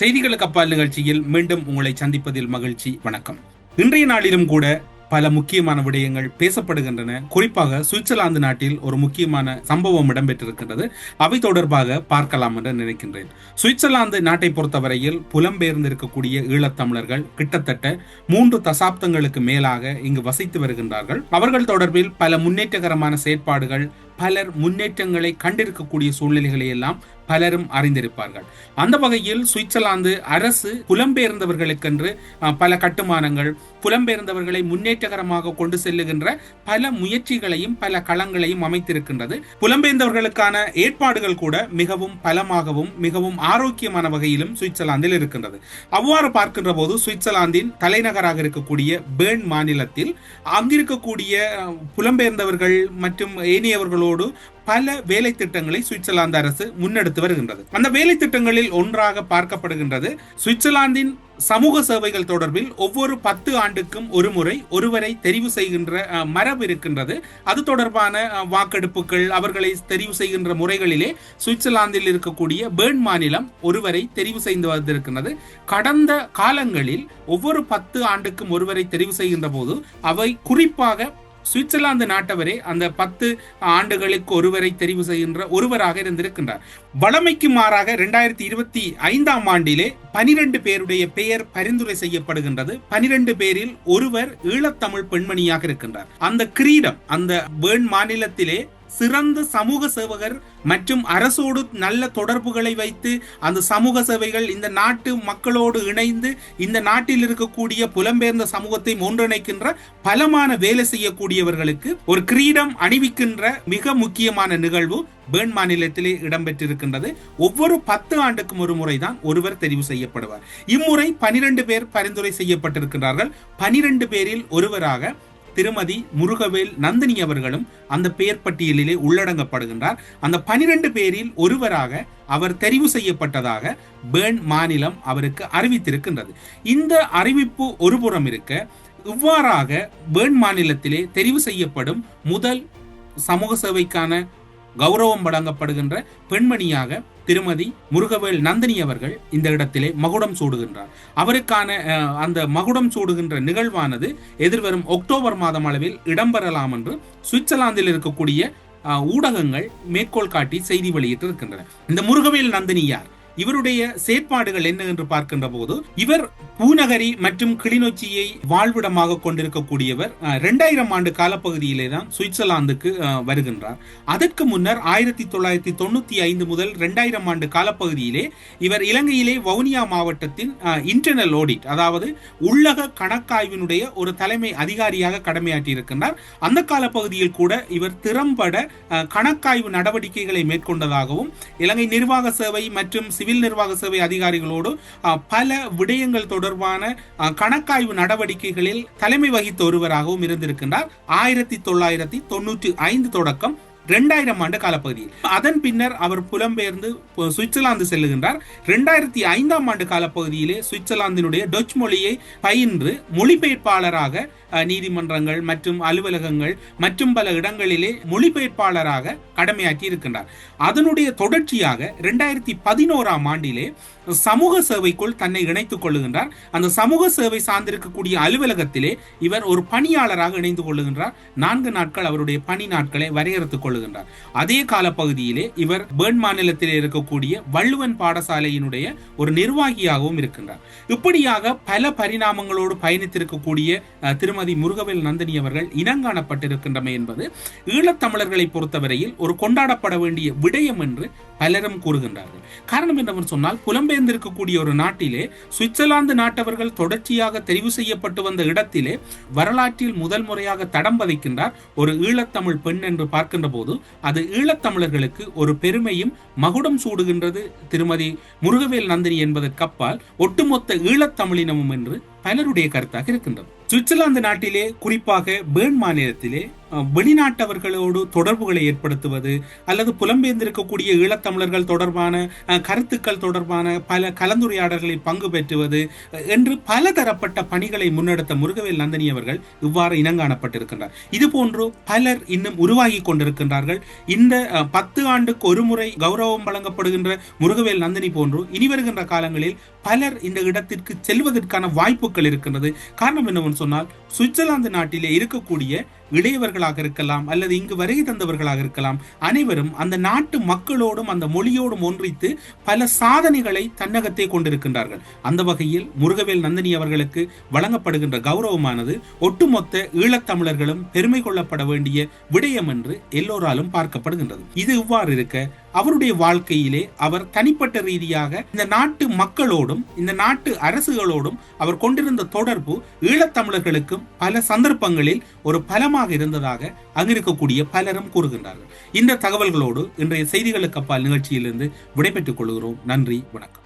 செய்திகளுக்கு அப்பால் நிகழ்ச்சியில் மீண்டும் உங்களை சந்திப்பதில் மகிழ்ச்சி. வணக்கம். இன்றைய நாளிலும் கூட பல முக்கியமான விடயங்கள் பேசப்படுகின்றன. குறிப்பாக சுவிட்சர்லாந்து நாட்டில் ஒரு முக்கியமான சம்பவம் இடம்பெற்றிருக்கின்றது. அவை தொடர்பாக பார்க்கலாம் என்று நினைக்கின்றேன். சுவிட்சர்லாந்து நாட்டை பொறுத்தவரையில் புலம்பெயர்ந்திருக்கக்கூடிய ஈழத்தமிழர்கள் கிட்டத்தட்ட மூன்று தசாப்தங்களுக்கு மேலாக இங்கு வசித்து வருகின்றார்கள். அவர்கள் தொடர்பில் பல முன்னேற்றகரமான செயற்பாடுகள் பலர் முன்னேற்றங்களை கண்டிருக்கக்கூடிய சூழ்நிலைகளை எல்லாம் பலரும் அறிந்திருப்பார்கள். அந்த வகையில் சுவிட்சர்லாந்து அரசு புலம்பெயர்ந்தவர்களுக்கென்று பல கட்டுமானங்கள் புலம்பெயர்ந்தவர்களை முன்னேற்றகரமாக கொண்டு செல்லுகின்ற பல முயற்சிகளையும் பல களங்களையும் அமைத்திருக்கின்றது. புலம்பெயர்ந்தவர்களுக்கான ஏற்பாடுகள் கூட மிகவும் பலமாகவும் மிகவும் ஆரோக்கியமான வகையிலும் சுவிட்சர்லாந்தில் இருக்கின்றது. அவ்வாறு பார்க்கின்ற போது சுவிட்சர்லாந்தின் தலைநகராக இருக்கக்கூடிய பேர்ன் மாநிலத்தில் அங்கிருக்கக்கூடிய புலம்பெயர்ந்தவர்கள் மற்றும் ஏனையவர்களோடு பல வேலை திட்டங்களை சுவிட்சர்லாந்து அரசு முன்னெடுத்து வருகின்றது. அந்த வேலை திட்டங்களில் ஒன்றாக பார்க்கப்படுகின்றது சுவிட்சர்லாந்தின் சமூக சேவைகள் தொடர்பில் ஒவ்வொரு பத்து ஆண்டுக்கும் ஒரு முறை ஒருவரை தெரிவு செய்கின்ற மரபு இருக்கின்றது. அது தொடர்பான வாக்கெடுப்புகள் அவர்களை தெரிவு செய்கின்ற முறைகளிலே சுவிட்சர்லாந்தில் இருக்கக்கூடிய பேர்ன் மாநிலம் ஒருவரை தெரிவு செய்து வந்திருக்கின்றது. கடந்த காலங்களில் ஒவ்வொரு பத்து ஆண்டுக்கும் ஒருவரை தெரிவு செய்கின்ற போது அவை குறிப்பாக சுவிட்சர்லாந்து நாட்டவரே அந்த பத்து ஆண்டுகளுக்கு ஒருவரை தெரிவு செய்கின்ற ஒருவராக இருந்திருக்கின்றார். வளமைக்கு மாறாக இரண்டாயிரத்தி இருபத்தி ஐந்தாம் ஆண்டிலே பனிரெண்டு பேருடைய பெயர் பரிந்துரை செய்யப்படுகின்றது. பனிரெண்டு பேரில் ஒருவர் ஈழத்தமிழ் பெண்மணியாக இருக்கின்றார். அந்த கிரீடம் அந்த வேண் மாநிலத்திலே சிறந்த சமூக சேவகர் மற்றும் அரசோடு நல்ல தொடர்புகளை வைத்து அந்த சமூக சேவைகள் இந்த நாட்டு மக்களோடு இணைந்து இந்த நாட்டில் இருக்கக்கூடிய புலம்பெயர்ந்த சமூகத்தை ஒன்றிணைக்கின்ற பலமான வேலை செய்யக்கூடியவர்களுக்கு ஒரு கிரீடம் அணிவிக்கின்ற மிக முக்கியமான நிகழ்வு பேர்ன் மாநிலத்திலே இடம்பெற்றிருக்கின்றது. ஒவ்வொரு பத்து ஆண்டுக்கும் ஒரு முறைதான் ஒருவர் தெரிவு செய்யப்படுவார். இம்முறை பனிரெண்டு பேர் பரிந்துரை செய்யப்பட்டிருக்கிறார்கள் பனிரெண்டு பேரில் ஒருவராக திருமதி முருகவேல் நந்தினி அவர்களும் அந்த பெயர் பட்டியலிலே உள்ளடங்கப்படுகின்றார். அந்த பனிரெண்டு பேரில் ஒருவராக அவர் தெரிவு செய்யப்பட்டதாக பேர்ன் மாநிலம் அவருக்கு அறிவித்திருக்கின்றது. இந்த அறிவிப்பு ஒருபுறம் இருக்க இவ்வாறாக பேர்ன் மாநிலத்திலே தெரிவு செய்யப்படும் முதல் சமூக சேவைக்கான கௌரவம் வழங்கப்படுகின்ற பெண்மணியாக திருமதி முருகவேல் நந்தினி அவர்கள் இந்த இடத்திலே மகுடம் சூடுகின்றார். அவருக்கான அந்த மகுடம் சூடுகின்ற நிகழ்வானது எதிர்வரும் அக்டோபர் மாதம் அளவில் இடம்பெறலாம் என்று சுவிட்சர்லாந்தில் இருக்கக்கூடிய ஊடகங்கள் மேற்கோள் காட்டி செய்தி வெளியிட்டிருக்கின்றன. இந்த முருகவேல் நந்தினி யார்? இவருடைய செயற்பாடுகள் என்ன என்று பார்க்கின்ற போது இவர் பூநகரி மற்றும் கிளிநொச்சியை வாழ்விடமாக கொண்டிருக்கக்கூடியவர் இரண்டாயிரம் ஆண்டு காலப்பகுதியிலே தான் சுவிட்சர்லாந்துக்கு வருகின்றார். அதற்கு முன்னர் ஆயிரத்தி தொள்ளாயிரத்தி தொண்ணூத்தி ஐந்து முதல் இரண்டாயிரம் ஆண்டு காலப்பகுதியிலே இவர் இலங்கையிலே வவுனியா மாவட்டத்தின் இன்டர்னல் ஆடிட் அதாவது உள்ளக கணக்காய்வினுடைய ஒரு தலைமை அதிகாரியாக கடமையாற்றி இருக்கின்றார் அந்த காலப்பகுதியில் கூட இவர் திறம்பட கணக்காய்வு நடவடிக்கைகளை மேற்கொண்டதாகவும் இலங்கை நிர்வாக சேவை மற்றும் சிவில் நிர்வாக சேவை அதிகாரிகளோடு பல விடயங்கள் தொடர்பான கணக்காய்வு நடவடிக்கைகளில் தலைமை வகித்த ஒருவராகவும் இருந்திருக்கின்றார். ஆயிரத்தி தொள்ளாயிரத்தி தொண்ணூற்றி ஐந்து தொடக்கம் இரண்டாயிரம் ஆண்டு காலப்பகுதியில் அதன் பின்னர் அவர் புலம்பெயர்ந்து சுவிட்சர்லாந்து செல்லுகின்றார். இரண்டாயிரத்தி ஐந்தாம் ஆண்டு காலப்பகுதியிலே சுவிட்சர்லாந்தினுடைய டொச் மொழியை பயின்று மொழிபெயர்ப்பாளராக நீதிமன்றங்கள் மற்றும் அலுவலகங்கள் மற்றும் பல இடங்களிலே மொழிபெயர்ப்பாளராக கடமையாற்றி இருக்கின்றார். அதனுடைய தொடர்ச்சியாக இரண்டாயிரத்தி பதினோராம் ஆண்டிலே சமூக சேவைக்குள் தன்னை இணைத்துக் கொள்ளுகின்றார். அந்த சமூக சேவை சார்ந்திருக்கக்கூடிய அலுவலகத்திலே இவர் ஒரு பணியாளராக இணைந்து கொள்ளுகின்றார். நான்கு நாட்கள் அவருடைய பணி நாட்களை வரையறுத்துக் கொள்ளுகின்றார் அதே காலப்பகுதியிலே இவர் பேர்ன் மாநிலத்தில் இருக்கக்கூடிய வள்ளுவன் பாடசாலையினுடைய ஒரு நிர்வாகியாகவும் இருக்கின்றார். இப்படியாக பல பரிணாமங்களோடு பயணித்திருக்கக்கூடிய திருமதி முருகவேல் நந்தினி அவர்கள் இனங்காணப்பட்டிருக்கின்றமை என்பது ஈழத்தமிழர்களை பொறுத்தவரையில் ஒரு கொண்டாடப்பட வேண்டிய விடயம் என்று பலரும் கூறுகின்றார்கள். காரணம் என்னவென்று சொன்னால் புலம்பெயர்ந்திருக்கக்கூடிய ஒரு நாட்டிலே சுவிட்சர்லாந்து நாட்டவர்கள் தொடர்ச்சியாக தெரிவு செய்யப்பட்டு வந்த இடத்திலே வரலாற்றில் முதல் முறையாக தடம் பதிக்கின்றார் ஒரு ஈழத்தமிழ் பெண் என்று பார்க்கின்ற போது. அது ஈழத்தமிழர்களுக்கு ஒரு பெருமையும் மகுடம் சூடுகின்றது. திருமதி முருகவேல் நந்தினி என்பதற்கப்பால் ஒட்டுமொத்த ஈழத்தமிழினமும் என்று பலருடைய கருத்தாக இருக்கின்றது. சுவிட்சர்லாந்து நாட்டிலே குறிப்பாக பேர்ன் மாநிலத்திலே வெளிநாட்டவர்களோடு தொடர்புகளை ஏற்படுத்துவது அல்லது புலம்பெயர்ந்திருக்கக்கூடிய ஈழத்தமிழர்கள் தொடர்பான கருத்துக்கள் தொடர்பான பல கலந்துரையாடல்களில் பங்கு பெற்றுவது என்று பல தரப்பட்ட பணிகளை முன்னெடுத்த முருகவேல் நந்தினி அவர்கள் இவ்வாறு இனங்காணப்பட்டிருக்கின்றார். இது போன்று பலர் இன்னும் உருவாகி கொண்டிருக்கின்றார்கள். இந்த பத்து ஆண்டுக்கு ஒரு முறை கௌரவம் வழங்கப்படுகின்ற முருகவேல் நந்தினி போன்று இனி வருகின்ற காலங்களில் பலர் இந்த இடத்திற்கு செல்வதற்கான வாய்ப்புகள் இருக்கின்றது. காரணம் என்னவென்று சொன்னால் சுவிட்சர்லாந்து நாட்டிலே இருக்கக்கூடிய இளையவர்களாக இருக்கலாம் அல்லது இங்கு வருகை தந்தவர்களாக இருக்கலாம் அனைவரும் அந்த நாட்டு மக்களோடும் அந்த மொழியோடும் ஒன்றித்து பல சாதனைகளை தன்னகத்தே கொண்டிருக்கின்றார்கள். அந்த வகையில் முருகவேல் நந்தினி அவர்களுக்கு வழங்கப்படுகின்ற கௌரவமானது ஒட்டுமொத்த ஈழத்தமிழர்களும் பெருமை கொள்ளப்பட வேண்டிய விடயம் என்று எல்லோராலும் பார்க்கப்படுகின்றது. இது இவ்வாறு இருக்க அவருடைய வாழ்க்கையிலே அவர் தனிப்பட்ட ரீதியாக இந்த நாட்டு மக்களோடும் இந்த நாட்டு அரசுகளோடும் அவர் கொண்டிருந்த தொடர்பு ஈழத்தமிழர்களுக்கும் பல சந்தர்ப்பங்களில் ஒரு பலமாக இருந்ததாக அங்கிருக்கக்கூடிய பலரும் கூறுகின்றார்கள். இந்த தகவல்களோடு இன்றைய செய்திகளுக்கு அப்பால் நிகழ்ச்சியிலிருந்து விடைபெற்றுக் கொள்கிறோம். நன்றி வணக்கம்.